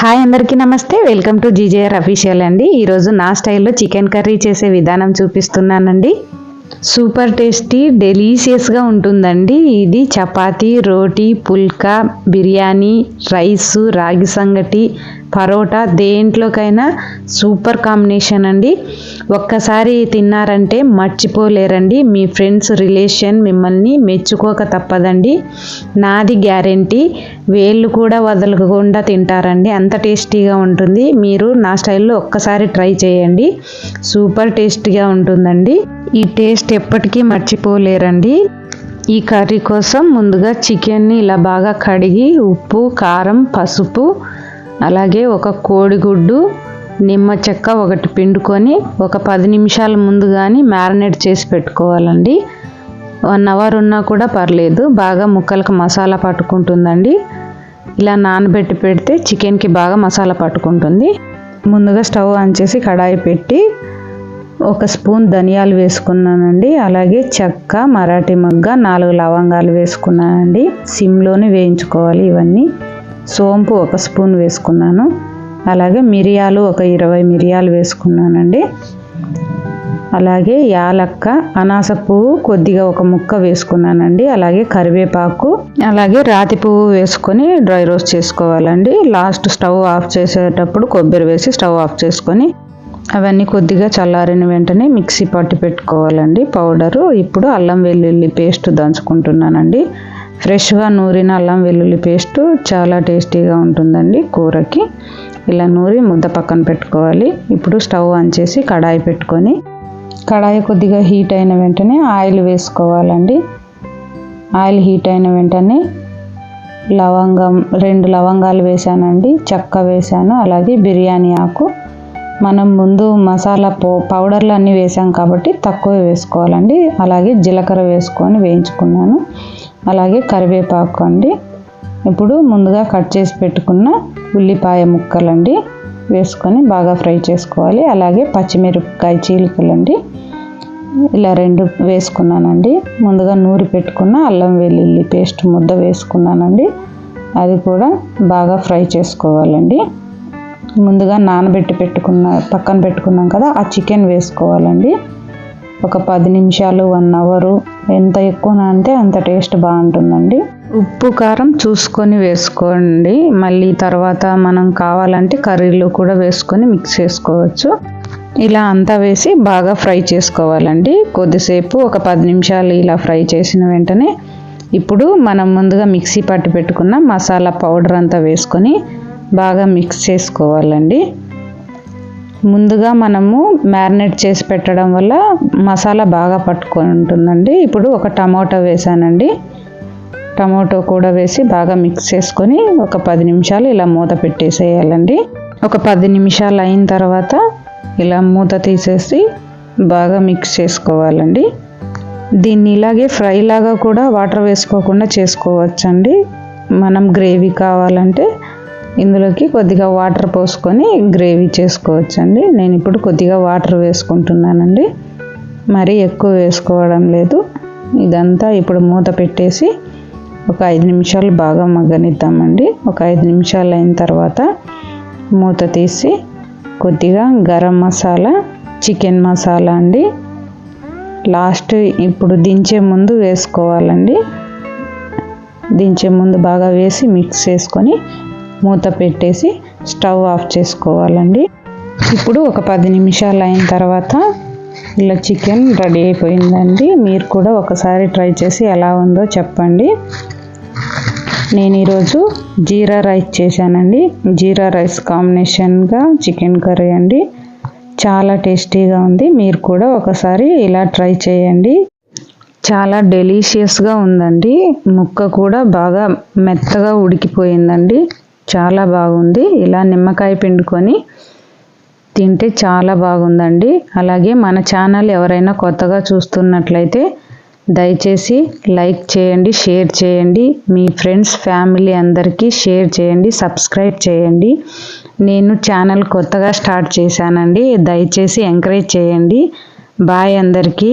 Hi అందరికీ నమస్తే. Welcome to జీజేఆర్ official అండి. ఈరోజు నా స్టైల్లో చికెన్ కర్రీ చేసే విధానం చూపిస్తున్నానండి. సూపర్ టేస్టీ డెలీషియస్గా ఉంటుందండి. ఇది చపాతి రోటీ పుల్కా బిర్యానీ రైస్ రాగి సంగటి పరోటా దేంట్లోకైనా సూపర్ కాంబినేషన్ అండి. ఒక్కసారి తిన్నారంటే మర్చిపోలేరండి. మీ ఫ్రెండ్స్ రిలేషన్ మిమ్మల్ని మెచ్చుకోక తప్పదండి. నాది గ్యారెంటీ. వేళ్ళు కూడా వదలకుండా తింటారండి. అంత టేస్టీగా ఉంటుంది. మీరు నా స్టైల్లో ఒక్కసారి ట్రై చేయండి. సూపర్ టేస్టీగా ఉంటుందండి. ఈ టేస్ట్ ఎప్పటికీ మర్చిపోలేరండి. ఈ కర్రీ కోసం ముందుగా చికెన్ని ఇలా బాగా కడిగి ఉప్పు కారం పసుపు అలాగే ఒక కోడిగుడ్డు నిమ్మ చెక్క ఒకటి పిండుకొని ఒక పది నిమిషాల ముందు కానీ మ్యారినేట్ చేసి పెట్టుకోవాలండి. వన్ అవర్ ఉన్నా కూడా పర్లేదు. బాగా ముక్కలకు మసాలా పట్టుకుంటుందండి. ఇలా నానబెట్టి పెడితే చికెన్కి బాగా మసాలా పట్టుకుంటుంది. ముందుగా స్టవ్ ఆన్ చేసి కడాయి పెట్టి ఒక స్పూన్ ధనియాలు వేసుకున్నానండి. అలాగే చెక్క మరాఠీ మగ్గ నాలుగు లవంగాలు వేసుకున్నానండి. సిమ్లోనే వేయించుకోవాలి ఇవన్నీ. సోంపు ఒక స్పూన్ వేసుకున్నాను. అలాగే మిరియాలు ఒక ఇరవై మిరియాలు వేసుకున్నానండి. అలాగే యాలక్క అనాస పువ్వు కొద్దిగా ఒక ముక్క వేసుకున్నానండి. అలాగే కరివేపాకు అలాగే రాతి పువ్వు వేసుకొని డ్రై రోస్ట్ చేసుకోవాలండి. లాస్ట్ స్టవ్ ఆఫ్ చేసేటప్పుడు కొబ్బరి వేసి స్టవ్ ఆఫ్ చేసుకొని అవన్నీ కొద్దిగా చల్లారిన వెంటనే మిక్సీ పట్టి పెట్టుకోవాలండి. పౌడరు ఇప్పుడు అల్లం వెల్లుల్లి పేస్ట్ దంచుకుంటున్నానండి. ఫ్రెష్గా నూరిన అల్లం వెల్లుల్లి పేస్ట్ చాలా టేస్టీగా ఉంటుందండి కూరకి. ఇలా నూరి ముద్ద పక్కన పెట్టుకోవాలి. ఇప్పుడు స్టవ్ ఆన్ చేసి కడాయి పెట్టుకొని కడాయి కొద్దిగా హీట్ అయిన వెంటనే ఆయిల్ వేసుకోవాలండి. ఆయిల్ హీట్ అయిన వెంటనే లవంగం రెండు లవంగాలు వేసానండి. చెక్క వేసాను అలాగే బిర్యానీ ఆకు. మనం ముందు మసాలా పౌ పౌడర్లు అన్నీ వేసాం కాబట్టి తక్కువ వేసుకోవాలండి. అలాగే జీలకర్ర వేసుకొని వేయించుకున్నాను. అలాగే కరివేపాకు అండి. ఇప్పుడు ముందుగా కట్ చేసి పెట్టుకున్న ఉల్లిపాయ ముక్కలండి వేసుకొని బాగా ఫ్రై చేసుకోవాలి. అలాగే పచ్చిమిరపకాయ చీలికలండి. ఇలా రెండు వేసుకున్నానండి. ముందుగా నూరి పెట్టుకున్న అల్లం వెల్లుల్లి పేస్ట్ ముద్ద వేసుకున్నానండి. అది కూడా బాగా ఫ్రై చేసుకోవాలండి. ముందుగా నానబెట్టి పెట్టుకున్న పక్కన పెట్టుకున్నాం కదా ఆ చికెన్ వేసుకోవాలండి. ఒక పది నిమిషాలు వన్ అవరు ఎంత ఎక్కువ అంటే అంత టేస్ట్ బాగుంటుందండి. ఉప్పు కారం చూసుకొని వేసుకోండి. మళ్ళీ తర్వాత మనం కావాలంటే కర్రీలో కూడా వేసుకొని మిక్స్ చేసుకోవచ్చు. ఇలా అంతా వేసి బాగా ఫ్రై చేసుకోవాలండి. కొద్దిసేపు ఒక పది నిమిషాలు ఇలా ఫ్రై చేసిన వెంటనే ఇప్పుడు మనం ముందుగా మిక్సీ పట్టు పెట్టుకున్న మసాలా పౌడర్ అంతా వేసుకొని బాగా మిక్స్ చేసుకోవాలండి. ముందుగా మనము మ్యారినేట్ చేసి పెట్టడం వల్ల మసాలా బాగా పట్టుకొని ఉంటుందండి. ఇప్పుడు ఒక టమాటో వేసానండి. టమాటో కూడా వేసి బాగా మిక్స్ చేసుకొని ఒక పది నిమిషాలు ఇలా మూత పెట్టేసేయాలండి. ఒక పది నిమిషాలు అయిన తర్వాత ఇలా మూత తీసేసి బాగా మిక్స్ చేసుకోవాలండి. దీన్ని ఇలాగే ఫ్రై లాగా కూడా వాటర్ వేసుకోకుండా చేసుకోవచ్చండి. మనం గ్రేవీ కావాలంటే ఇందులోకి కొద్దిగా వాటర్ పోసుకొని గ్రేవీ చేసుకోవచ్చండి. నేను ఇప్పుడు కొద్దిగా వాటర్ వేసుకుంటున్నానండి. మరీ ఎక్కువ వేసుకోవడం లేదు. ఇదంతా ఇప్పుడు మూత పెట్టేసి ఒక ఐదు నిమిషాలు బాగా మగ్గనిద్దామండి. ఒక ఐదు నిమిషాలు అయిన తర్వాత మూత తీసి కొద్దిగా గరం మసాలా చికెన్ మసాలా అండి. లాస్ట్ ఇప్పుడు దించే ముందు వేసుకోవాలండి. దించే ముందు బాగా వేసి మిక్స్ చేసుకొని మూత పెట్టేసి స్టవ్ ఆఫ్ చేసుకోవాలండి. ఇప్పుడు ఒక పది నిమిషాలు అయిన తర్వాత ఇలా చికెన్ రెడీ అయిపోయిందండి. మీరు కూడా ఒకసారి ట్రై చేసి ఎలా ఉందో చెప్పండి. నేను ఈరోజు జీరా రైస్ చేశానండి. జీరా రైస్ కాంబినేషన్గా చికెన్ కర్రీ అండి. చాలా టేస్టీగా ఉంది. మీరు కూడా ఒకసారి ఇలా ట్రై చేయండి. చాలా డెలీషియస్గా ఉందండి. ముక్క కూడా బాగా మెత్తగా ఉడికిపోయిందండి. చాలా బాగుంది. ఇలా నిమ్మకాయ పిండుకొని తింటే చాలా బాగుందండి. అలాగే మన ఛానల్ ఎవరైనా కొత్తగా చూస్తున్నట్లయితే దయచేసి లైక్ చేయండి షేర్ చేయండి. మీ ఫ్రెండ్స్ ఫ్యామిలీ అందరికీ షేర్ చేయండి సబ్స్క్రైబ్ చేయండి. నేను ఛానల్ కొత్తగా స్టార్ట్ చేశానండి. దయచేసి ఎంకరేజ్ చేయండి. బాయ్ అందరికీ.